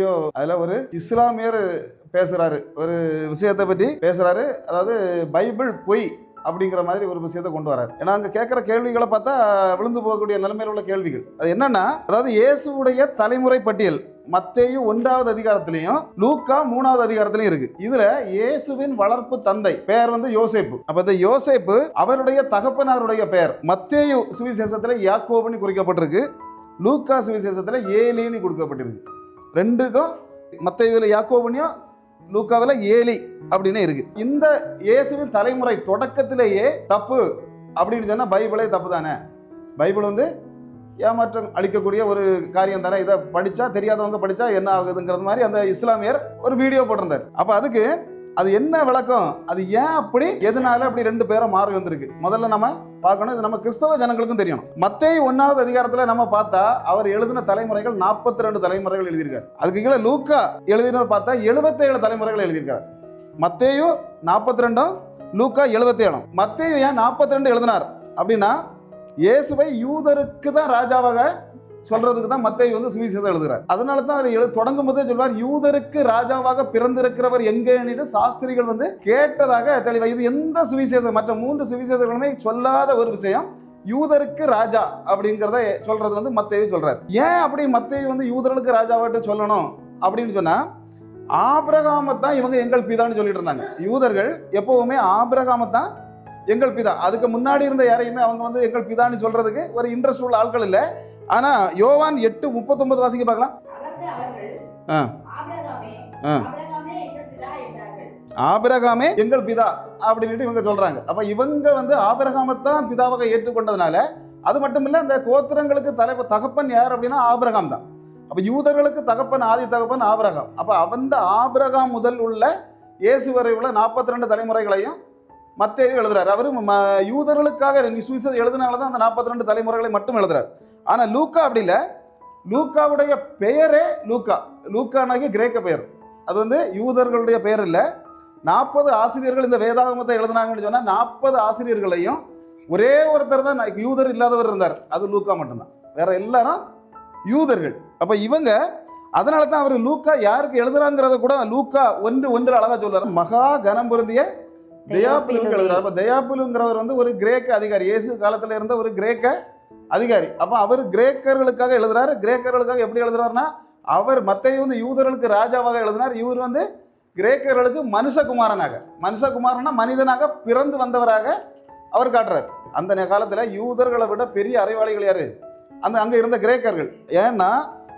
Video அதுல ஒரு இஸ்லாமியர் பேசுறாரு. ஒரு விஷயத்தை பற்றி பேசுறாரு. அதாவது பைபிள் பொய் அப்படிங்கிற மாதிரி ஒரு விஷயத்தை கொண்டு வராரு. ஏன்னா அங்க கேட்குற கேள்விகளை பார்த்தா விழுந்து போகக்கூடிய நிலைமையில் உள்ள கேள்விகள். அது என்னன்னா அதாவது இயேசுடைய தலைமுறை பட்டியல் மத்தேயும் ஒன்றாவது அதிகாரத்திலையும் லூக்கா மூணாவது அதிகாரத்திலையும் இருக்கு. இதுல இயேசுவின் வளர்ப்பு தந்தை பெயர் வந்து யோசேப்பு. அப்ப இந்த யோசேப்பு அவருடைய தகப்பனாருடைய பெயர் மத்தேயு சுவிசேஷத்துல யாக்கோபுன்னு குறிக்கப்பட்டிருக்கு. லூக்கா சுவிசேஷத்துல ஏலின்னு கொடுக்கப்பட்டிருக்கு. ரெண்டுக்கும் மற்ற இதில் யாக்கோபனியும் லூக்காவில் ஏலி அப்படின்னு இருக்கு. இந்த இயேசுவின் தலைமுறை தொடக்கத்திலேயே தப்பு அப்படின்னு சொன்னால் பைபிளே தப்பு தானே? பைபிள் வந்து ஏமாற்றம் அளிக்கக்கூடிய ஒரு காரியம் தானே? இதை படித்தா தெரியாதவங்க படித்தா என்ன ஆகுதுங்கிறது மாதிரி அந்த இஸ்லாமியர் ஒரு வீடியோ போட்டிருந்தார். அப்போ அதுக்கு அது என்ன விளக்கம்? அது ஏன் அப்படி? எதனால அப்படி ரெண்டு பேரை மாறி வந்திருக்கு? முதல்ல நம்ம பார்க்கணும். இது நம்ம கிறிஸ்தவ ஜனங்களுக்கும் தெரியணும் மத்திய ஒன்னாவது அதிகாரத்தில் நம்ம பார்த்தா அவர் எழுதின தலைமுறைகள் நாற்பத்தி ரெண்டு தலைமுறைகள் எழுதியிருக்காரு. அதுக்கு கீழே லூக்கா எழுதினது பார்த்தா 77 தலைமுறைகள் எழுதியிருக்காரு. மத்தேயும் நாற்பத்தி ரெண்டும் லூக்கா எழுபத்தி ஏழும் ஏன் நாற்பத்தி ரெண்டு எழுதினார்? அப்படின்னா இயேசுவை யூதருக்கு தான் ராஜாவாக சொல்றதுக்கு தான் மத்தேயு வந்து சுவிசேஷம் எழுதுகிறார் அதனால தான் அதில் எழு தொடங்கும் போதே சொல்வார் யூதருக்கு ராஜாவாக பிறந்திருக்கிறவர் எங்கேன்னு சாஸ்திரிகள் வந்து கேட்டதாக தெளிவாக இது எந்த சுவிசேஷம்? மற்ற மூன்று சுவிசேஷங்களுமே சொல்லாத ஒரு விஷயம் யூதருக்கு ராஜா அப்படிங்கிறத சொல்றது வந்து மத்தேயு சொல்றார். ஏன் அப்படி மத்தேயு வந்து யூதர்களுக்கு ராஜாவாட்டு சொல்லணும் அப்படின்னு சொன்னா ஆபிரகாமை தான் இவங்க எங்கள் பிதான்னு சொல்லிட்டு இருந்தாங்க. யூதர்கள் எப்பவுமே ஆபிரகாமை தான் எங்கள் பிதா. அதுக்கு முன்னாடி இருந்த யாரையுமே அவங்க வந்து எங்கள் பிதான்னு சொல்றதுக்கு ஒரு இன்ட்ரெஸ்ட் உள்ள ஆட்கள் இல்லை. ஆனா யோவான் எட்டு முப்பத்தொன்பது வாசிக்க பார்க்கலாம். ஆ. ஆபிரகாமே ஆ. ஆபிரகாமே எங்கள் பிதா அப்படின்ட்டு இவங்க சொல்றாங்க. அப்ப இவங்க வந்து ஆபிரகாமைத்தான் பிதாவாக ஏற்றுக்கொண்டதுனால அது மட்டும் இல்ல அந்த கோத்திரங்களுக்கு தலைவர் தகப்பன் யார் அப்படின்னா ஆபிரகாம் தான். அப்ப யூதர்களுக்கு தகப்பன் ஆதி தகப்பன் ஆபிரகாம். அப்ப அந்த ஆபிரகாம் முதல் உள்ள இயேசு வரை உள்ள நாற்பத்தி ரெண்டு தலைமுறைகளையும் மத்தேயு எழுதுறாரு. அவர் யூதர்களுக்காக சுவிசேஷம் எழுதினால தான் அந்த நாற்பத்தி ரெண்டு தலைமுறைகளை மட்டும் எழுதுறாரு. ஆனால் லூக்கா அப்படி இல்லை. லூக்காவுடைய பெயரே லூக்கா. லூக்கானாகிய கிரேக்க பெயர். அது வந்து யூதர்களுடைய பெயர் இல்லை. நாற்பது ஆசிரியர்கள் இந்த வேதாகமத்தை எழுதுனாங்கன்னு சொன்னால் நாற்பது ஆசிரியர்களையும் ஒரே ஒருத்தர் தான் யூதர் இல்லாதவர் இருந்தார். அது லூக்கா மட்டும்தான். வேற எல்லாரும் யூதர்கள். அப்போ இவங்க அதனால தான் அவர் லூக்கா யாருக்கு எழுதுறாங்கிறத கூட லூக்கா ஒன்று ஒன்று அழகாக சொல்றாரு மகா கனம் பொருந்திய தயாபுலுக்கு எழுதுறாரு அப்ப தயாபுலுங்கிறவர் வந்து ஒரு கிரேக்க அதிகாரி. இயேசு காலத்துல இருந்த ஒரு கிரேக்க அதிகாரி. அப்ப அவர் கிரேக்கர்களுக்காக எழுதுறாரு. கிரேக்கர்களுக்காக எப்படி எழுதுறாருன்னா அவர் மத்தையும் வந்து யூதர்களுக்கு ராஜாவாக எழுதினார். இவர் வந்து கிரேக்கர்களுக்கு மனுஷகுமாரனாக. மனுஷகுமாரனா மனிதனாக பிறந்து வந்தவராக அவர் காட்டுறார். அந்த காலத்துல யூதர்களை விட பெரிய அறிவாளிகள் யாரு? அந்த அங்க இருந்த கிரேக்கர்கள். ஏன்னா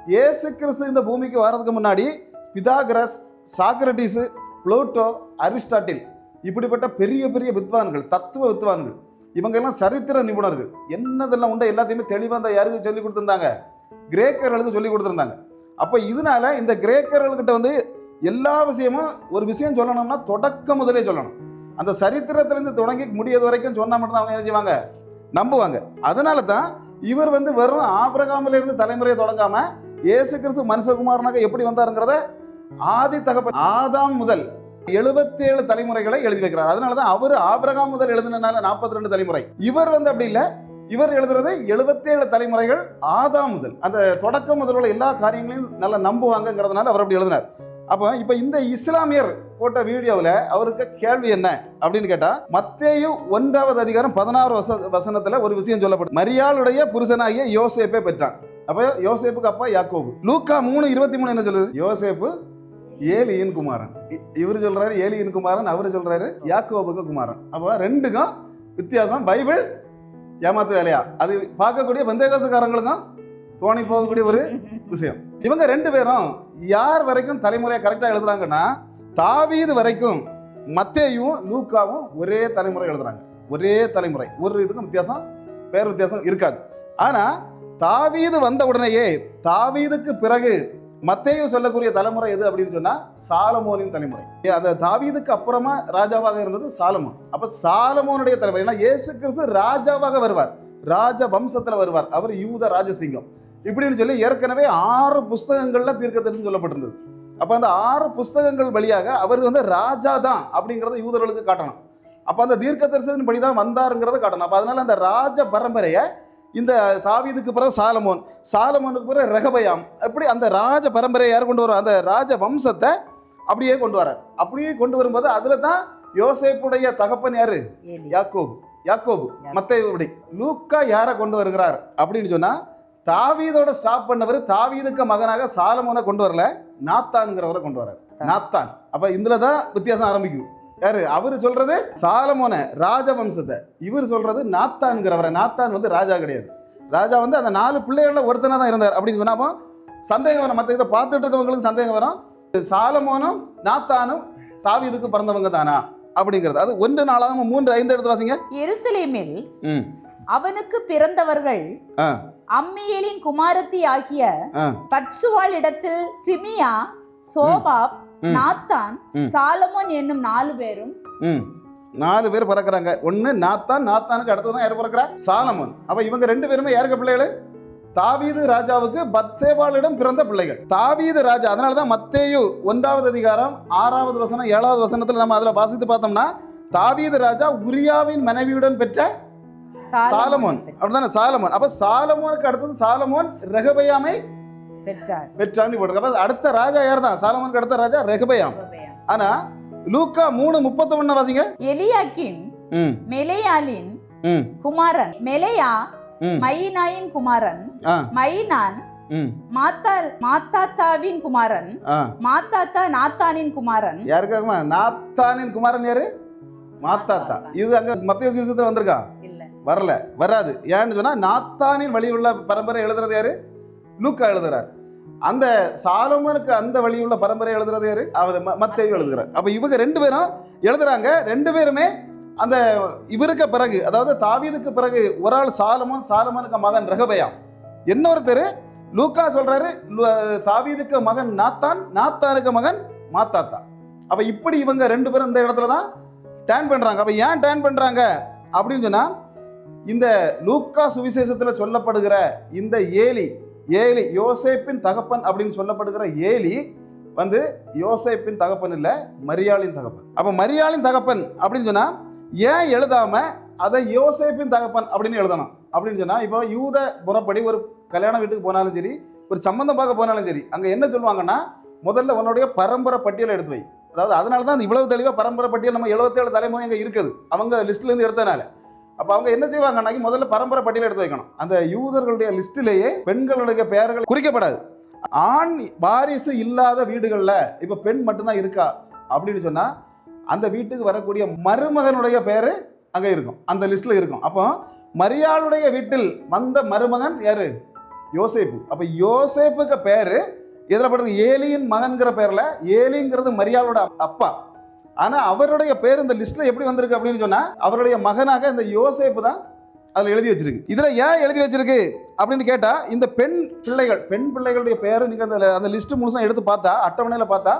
இயேசு கிறிஸ்து இந்த பூமிக்கு வர்றதுக்கு முன்னாடி பிதாகரஸ் சாக்ரட்டிஸ் புளூட்டோ அரிஸ்டாட்டில் இப்படிப்பட்ட பெரிய பெரிய வித்வான்கள் தத்துவ வித்வான்கள் இவங்கெல்லாம் சரித்திர நிபுணர்கள். என்னதெல்லாம் உண்டோ எல்லாத்தையுமே தெளிவாக அந்த யாருக்கு சொல்லி கொடுத்துருந்தாங்க? கிரேக்கர்களுக்கு சொல்லி கொடுத்துருந்தாங்க. அப்போ இதனால இந்த கிரேக்கர்கள்கிட்ட வந்து எல்லா விஷயமும் ஒரு விஷயம் சொல்லணும்னா தொடக்க முதலே சொல்லணும். அந்த சரித்திரத்திலேருந்து தொடங்கி முடியது வரைக்கும் சொன்னால் மட்டும்தான் அவங்க என்ன செய்வாங்க? நம்புவாங்க. அதனால தான் இவர் வந்து வெறும் ஆபிரகாமிலிருந்து தலைமுறையை தொடங்காமல் இயேசு கிறிஸ்து மனுஷகுமாரனாக எப்படி வந்தாருங்கிறத ஆதி தகப்பன் ஆதாம் முதல் 77 தலைமுறைகளை எழுதி வைக்கிறார். அதனால தான் அவர் ஆபிரகாம் முதல் எழுதினால நாற்பத்தி ரெண்டு தலைமுறை. இவர் வந்து அப்படி இல்லை. இவர் எழுதுறது 77 தலைமுறைகள் ஆதாம் முதல். அந்த தொடக்கம் முதல் உள்ள எல்லா காரியங்களையும் நல்லா நம்புவாங்கங்கிறதுனால அவர் அப்படி எழுதினார். அப்போ இப்போ இந்த இஸ்லாமியர் போட்ட வீடியோவில் அவருக்கு கேள்வி என்ன அப்படின்னு கேட்டால் மத்தேயு ஒன்றாவது அதிகாரம் பதினாறு வச வசனத்தில் ஒரு விஷயம் சொல்லப்படும் மரியாளுடைய புருஷனாகிய யோசேப்பை பெற்றான். அப்போ யோசேப்புக்கு அப்பா யாக்கோபு. லூக்கா மூணு இருபத்தி மூணு என்ன சொல்லுது? யோசேப்பு ஏலியின் குமாரன் இ- சொல்றாரு ஏலியின் குமாரன் அவர் சொல்றாரு யாக்கோபுக்கு குமாரன். அப்போ ரெண்டுக்கும் வித்தியாசம். பைபிள் ஏமாத்து வேலையா? அது பார்க்கக்கூடிய பந்தேகாசக்காரங்களுக்கும் தோணி போகக்கூடிய ஒரு விஷயம். இவங்க ரெண்டு பேரும் யார் வரைக்கும் தலைமுறையை கரெக்டாக எழுதுறாங்கன்னா தாவீது வரைக்கும் மத்தேயும் லூக்காவும் ஒரே தலைமுறை எழுதுறாங்க. ஒரே தலைமுறை. ஒரு இதுக்கும் வித்தியாசம் பேர் வித்தியாசம் இருக்காது. ஆனால் தாவீது வந்த உடனேயே தாவீதுக்கு பிறகு மத்தையும் சொல்லக்கூடிய தலைமுறை எது அப்படின்னு சொன்னா சாலமோனின் தலைமுறை. ஏ, அந்த தாவீதுக்கு அப்புறமா ராஜாவாக இருந்தது சாலமோன். அப்ப சாலமோனுடைய தலைமுறை ஏன்னா இயேசு கிறிஸ்து ராஜாவாக வருவார். ராஜ வம்சத்துல வருவார். அவர் யூத ராஜசிங்கம். இப்படின்னு சொல்லி ஏற்கனவே ஆறு புஸ்தகங்கள்ல தீர்க்கதரிசனம் சொல்லப்பட்டிருந்தது. அப்ப அந்த ஆறு புஸ்தகங்கள் வழியாக அவர் வந்து ராஜா தான் அப்படிங்கறத யூதர்களுக்கு காட்டணும். அப்ப அந்த தீர்க்க தரிசனம் படிதான் வந்தாருங்கிறத காட்டணும். அப்ப அதனால அந்த ராஜ பரம்பரையை இந்த தாவீதுக்கு பிறகு சாலமோன் சாலமோனுக்கு பிறகு ரெகபயாம். அப்படி அந்த ராஜ பரம்பரையை யார் கொண்டு வரும் அந்த ராஜ வம்சத்தை அப்படியே கொண்டு வரார் அப்படியே கொண்டு வரும்போது அதில் தான் யோசேப்புடைய தகப்பன் யாரு. யாக்கோபு. யாக்கோபு மத்தேயுடைய லூக்கா யாரை கொண்டு வருகிறார்? அப்படின்னு சொன்னா தாவீதோட ஸ்டாப் பண்ணவர் தாவீதுக்கு மகனாக சாலமோனை கொண்டு வரல நாத்தான்ங்கிறவரை கொண்டு வரார் நாத்தான். அப்ப இதுல தான் வித்தியாசம் ஆரம்பிக்கும். யாரு? அவரு சொல்றது சாலமோனை ராஜவம்சத்தை. இவர் சொல்றது நாத்தான்ங்கிறவரை. நாத்தான் வந்து ராஜா கிடையாது. ராஜா வந்து அந்த நாலு பிள்ளைகள்ல ஒருத்தனா தான் இருந்தார் அப்படின்னு சொன்னாப்போ சந்தேகம் வரும். மற்ற இதை பார்த்துட்டு இருக்கவங்களுக்கு சந்தேகம் வரும். சாலமோனும் நாத்தானும் தாவீதுக்கு பிறந்தவங்க தானா? அப்படிங்கிறது. அது ஒன்று நாளாக மூன்று ஐந்து எடுத்து வாசிங்க. எருசலேமில் அவனுக்கு பிறந்தவர்கள் அம்மியேலின் குமாரத்தி ஆகிய ஆ. பட்சுவாள் இடத்தில் சிமியா சோபாப். நாத்தான். சாலமோன் என்னும் நாலு பேரும் நாலு பேர் பிறக்கிறாங்க. ஒன்று நாத்தான் நாத்தானுக்கு அடுத்து தான் யார் பிறக்கிறா? சாலமோன். அப்போ இவங்க ரெண்டு பேருமே யாருக்கு பிள்ளைகள்? தாவீது ராஜாவுக்கு பத்சேபாளிடம் பிறந்த பிள்ளைகள். தாவீது ராஜா அதனால தான் மத்தேயு ஒன்றாவது அதிகாரம் ஆறாவது வசனம் ஏழாவது வசனத்தில் நம்ம அதில் வாசித்து பார்த்தோம்னா தாவீது ராஜா உரியாவின் மனைவியுடன் பெற்ற சாலமோன் அப்படிதானே சாலமோன். அப்போ சாலமோனுக்கு அடுத்தது சாலமோன் ரெகபயாமை பெற்றார். போட்டிருக்கு. அப்போ அடுத்த ராஜா யார் தான் சாலமோனுக்கு அடுத்த ராஜா ரெகபயாம். ஆனா லூக்கா மூணு முப்பத்தொன்னு வாசிங்க. எலியாக்கிம் மெலேயாலின் குமாரன். மெலேயா மைனாயின் குமாரன். ஆ. மைனான் ம். மாத்தா மாத்தாத்தாவின் குமாரன். மாத்தாத்தா நாத்தானின் குமாரன். யாருக்காகமா நாத்தானின் குமாரன் யாரு? மாத்தாத்தா. இது அங்க மத்திய சுவிசத்தில் வந்திருக்கா? வரல. வராது. ஏன்னு சொன்னா நாத்தானின் வழி உள்ள பரம்பரை எழுதுறது யாரு? லூக்கா எழுதுறார். அந்த சாலமனுக்கு அந்த வழி உள்ள பரம்பரை எழுதுறது யாரு? அவர் மத்தேயு எழுதுகிறார். அப்ப இவங்க ரெண்டு பேரும் எழுதுறாங்க. ரெண்டு பேருமே அந்த இவருக்கு பிறகு அதாவது தாவீதுக்கு பிறகு ஒரு ஆள் சாலமோன் சாலமனுக்கு மகன் ரகபயாம். இன்னொருத்தர் லூக்கா சொல்றாரு தாவீதுக்கு மகன் நாத்தான் நாத்தானுக்கு மகன் மாத்தாத்தா. அப்ப இப்படி இவங்க ரெண்டு பேரும் இந்த இடத்துல தான் டேன் பண்றாங்க. அப்ப ஏன் டேன் பண்றாங்க? அப்படின்னு சொன்னா இந்த லூக்கா சுவிசேஷத்துல சொல்லப்படுகிற இந்த ஏலி ஏலி யோசேப்பின் தகப்பன் அப்படின்னு சொல்லப்படுகிற ஏலி வந்து யோசேப்பின் தகப்பன் இல்லை மரியாளின் தகப்பன். அப்போ மரியாளின் தகப்பன் அப்படின்னு சொன்னால் ஏன் எழுதாம அதை யோசேப்பின் தகப்பன் அப்படின்னு எழுதணும்? அப்படின்னு சொன்னால் இப்போ யூத புறப்படி ஒரு கல்யாண வீட்டுக்கு போனாலும் சரி ஒரு சம்பந்தம் பார்க்க போனாலும் சரி அங்கே என்ன சொல்லுவாங்கன்னா முதல்ல உன்னுடைய பரம்பரை பட்டியலை எடுத்து வை. அதாவது அதனால தான் இவ்வளவு தெளிவாக பரம்பரை பட்டியல் நம்ம 77 தலைமுறை அங்கே இருக்குது. அவங்க லிஸ்ட்லேருந்து எடுத்தனால அப்போ அவங்க என்ன செய்வாங்கன்னா முதல்ல பரம்பரை பட்டியலை எடுத்து வைக்கணும். அந்த யூதர்களுடைய லிஸ்ட்டிலேயே பெண்களுடைய பெயர்கள் குறிக்கப்படாது. ஆண் வாரிசு இல்லாத வீடுகளில் இப்போ பெண் மட்டும்தான் இருக்கா? அப்படின்னு சொன்னால் அந்த வீட்டுக்கு வரக்கூடிய மருமகனுடைய பேர் அங்கே இருக்கும். அந்த லிஸ்ட்டில் இருக்கும். அப்போ மரியாளுடைய வீட்டில் வந்த மருமகன் யார்? யோசேப்பு. அப்போ யோசேப்புக்கு பேர் இதில் படுறது ஏலியின் மகன்கிற பேரில் ஏலிங்கிறது மரியாளோட அப்பா. ஆனால் அவருடைய பேர் இந்த லிஸ்ட்டில் எப்படி வந்திருக்கு அப்படின்னு சொன்னால் அவருடைய மகனாக இந்த யோசேப்பு தான் அதில் எழுதி வச்சிருக்கு. இதில் ஏன் எழுதி வச்சிருக்கு அப்படின்னு கேட்டால் இந்த பெண் பிள்ளைகள் பெண் பிள்ளைகளுடைய பேர் நீங்கள் அந்த அந்த லிஸ்ட்டு முழுசாக எடுத்து பார்த்தா அட்டவணையில் பார்த்தா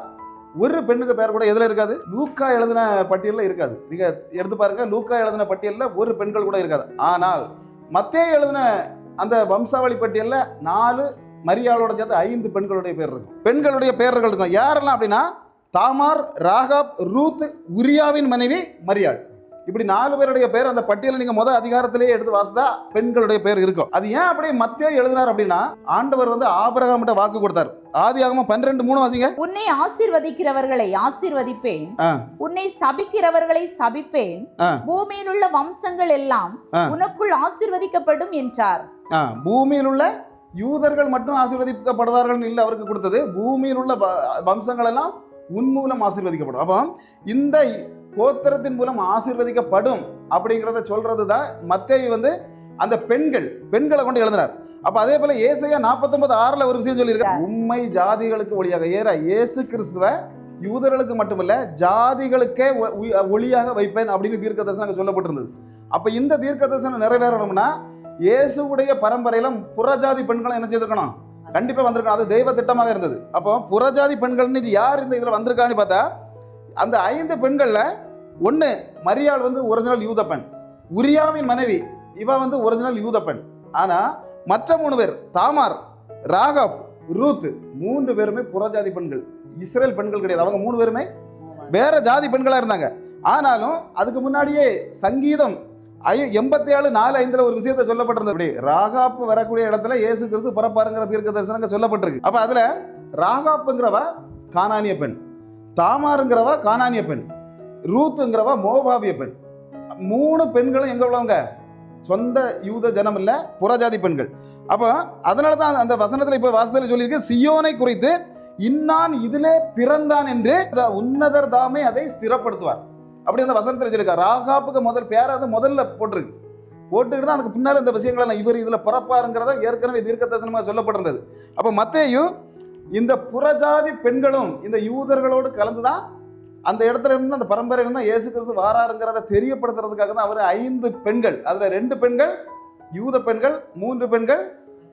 ஒரு பெண்ணுக்கு பேர் கூட எதில் இருக்காது? லூக்கா எழுதின பட்டியலில் இருக்காது. நீங்கள் எடுத்து பாருங்கள் லூக்கா எழுதின பட்டியலில் ஒரு பெண்கள் கூட இருக்காது. ஆனால் மத்தே எழுதின அந்த வம்சாவளி பட்டியலில் நாலு மரியாளோட சேர்த்து ஐந்து பெண்களுடைய பேர் இருக்கும். பெண்களுடைய பேர்கள் இருக்கும். யாரெல்லாம் அப்படின்னா தாமார் ராகாப் ரூத் உரியாவின் மனைவி மரியாள். இப்படி நாலு பேருடைய பேர் அந்த பட்டியலை நீங்க முதல் அதிகாரத்திலேயே எடுத்து வாசித்தா பெண்களுடைய பேர் இருக்கும். அது ஏன் அப்படியே மத்திய எழுதினார் அப்படின்னா ஆண்டவர் வந்து ஆபிரகாமிட்ட வாக்கு கொடுத்தார். ஆதி ஆகமம் பன்னிரெண்டு மூணு வாசிங்க. உன்னை ஆசீர்வதிக்கிறவர்களை ஆசீர்வதிப்பேன். உன்னை சபிக்கிறவர்களை சபிப்பேன். பூமியில் உள்ள வம்சங்கள் எல்லாம். உனக்குள் ஆசீர்வதிக்கப்படும் என்றார். பூமியில் உள்ள யூதர்கள் மட்டும் ஆசீர்வதிக்கப்படுவார்கள் இல்லை அவருக்கு கொடுத்தது. பூமியில் உள்ள வம்சங்கள் எல்லாம் உன் மூலம் ஆசீர்வதிக்கப்படும். அப்போ இந்த கோத்திரத்தின் மூலம் ஆசீர்வதிக்கப்படும் அப்படிங்கிறத சொல்றது தான் மத்தேயு வந்து அந்த பெண்கள் பெண்களை கொண்டு எழுதினார் அப்ப அதே போல ஏசையா நாற்பத்தொன்பது ஆறுல ஒரு விஷயம் சொல்லியிருக்காரு. உண்மை ஜாதிகளுக்கு ஒளியாக ஏற இயேசு கிறிஸ்துவ யூதர்களுக்கு மட்டுமல்ல ஜாதிகளுக்கே ஒளியாக வைப்பேன் அப்படின்னு தீர்க்க தரிசனம் சொல்லப்பட்டிருந்தது. அப்ப இந்த தீர்க்க தரிசனம் நிறைவேறணும்னா இயேசுவுடைய பரம்பரையில புறஜாதி பெண்களும் என்ன செய்திருக்கணும்? கண்டிப்பாக வந்திருக்கணும். அது தெய்வ திட்டமாக இருந்தது. அப்போ புறஜாதி பெண்கள்னு யார் இந்த இதில் வந்திருக்கான்னு பார்த்தா அந்த ஐந்து பெண்களில் ஒன்று மரியாள் வந்து ஒரிஜினல் யூத பெண். உரியாவின் மனைவி இவ வந்து ஒரிஜினல் யூத பெண். ஆனால் மற்ற மூணு பேர் தாமார் ராகப் ரூத் மூன்று பேருமே புறஜாதி பெண்கள். இஸ்ரேல் பெண்கள் கிடையாது. அவங்க மூணு பேருமே வேற ஜாதி பெண்களாக இருந்தாங்க. ஆனாலும் அதுக்கு முன்னாடியே சங்கீதம் ஐ எண்பத்தி ஏழு நாலு ஐந்துல ஒரு விஷயத்தை சொல்லப்பட்டிருந்தது. அப்படி ராகாப்பு வரக்கூடிய இடத்துல இயேசு கிறிஸ்து பிறப்பாருங்கிற தீர்க்க தரிசனங்க சொல்லப்பட்டிருக்கு. அப்ப அதுல ராகாப்புங்கிறவ கானானிய பெண் தாமாருங்கிறவ கானானிய பெண் ரூத்துங்கிறவ மோபாவிய பெண். மூணு பெண்களும் எங்க உள்ளவங்க? சொந்த யூத ஜனம் இல்ல புறஜாதி பெண்கள். அப்போ அதனால தான் அந்த வசனத்தில் இப்போ வாசத்தில் சொல்லியிருக்கு சியோனை குறித்து இன்னான் இதிலே பிறந்தான் என்று உன்னதர் தாமே அதை ஸ்திரப்படுத்துவார். அப்படி அந்த வசனத்தில் வச்சிருக்கா. ராகாப்புக்கு முதல் பேரை வந்து முதல்ல போட்டிருக்கு. போட்டுக்கிட்டு தான் அதுக்கு பின்னால் இந்த விஷயங்கள் இவர் இதில் பிறப்பாருங்கிறத ஏற்கனவே தீர்க்கதரிசனமாக சொல்லப்பட்டிருந்தது. அப்போ மத்தையும் இந்த புறஜாதி பெண்களும் இந்த யூதர்களோடு கலந்து தான் அந்த இடத்துல இருந்து அந்த பரம்பரை தான் இயேசு கிறிஸ்து வாராருங்கிறத தெரியப்படுத்துறதுக்காக தான் அவர் ஐந்து பெண்கள் அதில் ரெண்டு பெண்கள் யூத பெண்கள் மூன்று பெண்கள்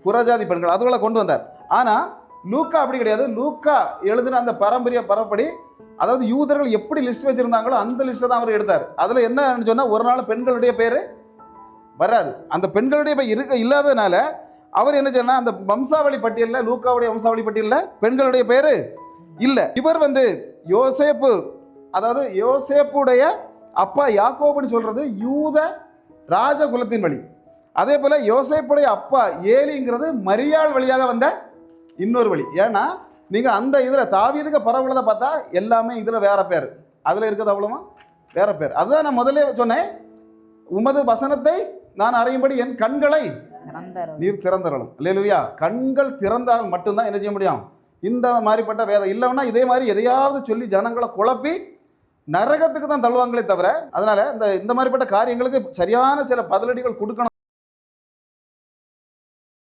புறஜாதி பெண்கள் அதுகளை கொண்டு வந்தார். ஆனால் லூக்கா அப்படி கிடையாது. லூக்கா எழுதின அந்த பாரம்பரிய பரப்படி அதாவது யூதர்கள் எப்படி லிஸ்ட் வச்சுருந்தாங்களோ அந்த லிஸ்ட்டை தான் அவர் எடுத்தார். அதில் என்னன்னு சொன்னால் ஒரு நாள் பெண்களுடைய பேர் வராது. அந்த பெண்களுடைய பேர் இருக்க இல்லாததுனால அவர் என்ன சொன்னால் அந்த வம்சாவளி பட்டியலில் லூக்காவுடைய வம்சாவளி பட்டியலில் பெண்களுடைய பேர் இல்லை. இவர் வந்து யோசேப்பு அதாவது யோசேப்புடைய அப்பா யாக்கோபுன்னு சொல்கிறது யூத ராஜகுலத்தின் வழி. அதே போல் யோசேப்புடைய அப்பா ஏலிங்கிறது மரியாள் வழியாக வந்த இன்னொரு வழி. ஏன்னா நீங்கள் அந்த இதில் தாவீதுக்கு பரவுள்ளதை பார்த்தா எல்லாமே இதில் வேற பேர். அதில் இருக்கிறது அவ்வளோமா வேற பேர். அதுதான் நான் முதல்ல சொன்னேன். உமது வசனத்தை நான் அறியும்படி என் கண்களை. நீர் திறந்தரணும் இல்லையா கண்கள் திறந்தால் மட்டும்தான் என்ன செய்ய முடியும்? இந்த மாதிரிப்பட்ட வேதம் இல்லைன்னா இதே மாதிரி எதையாவது சொல்லி ஜனங்களை குழப்பி நரகத்துக்கு தான் தள்ளுவாங்களே தவிர அதனால இந்த இந்த மாதிரிப்பட்ட காரியங்களுக்கு சரியான சில பதிலடிகள் கொடுக்கணும்.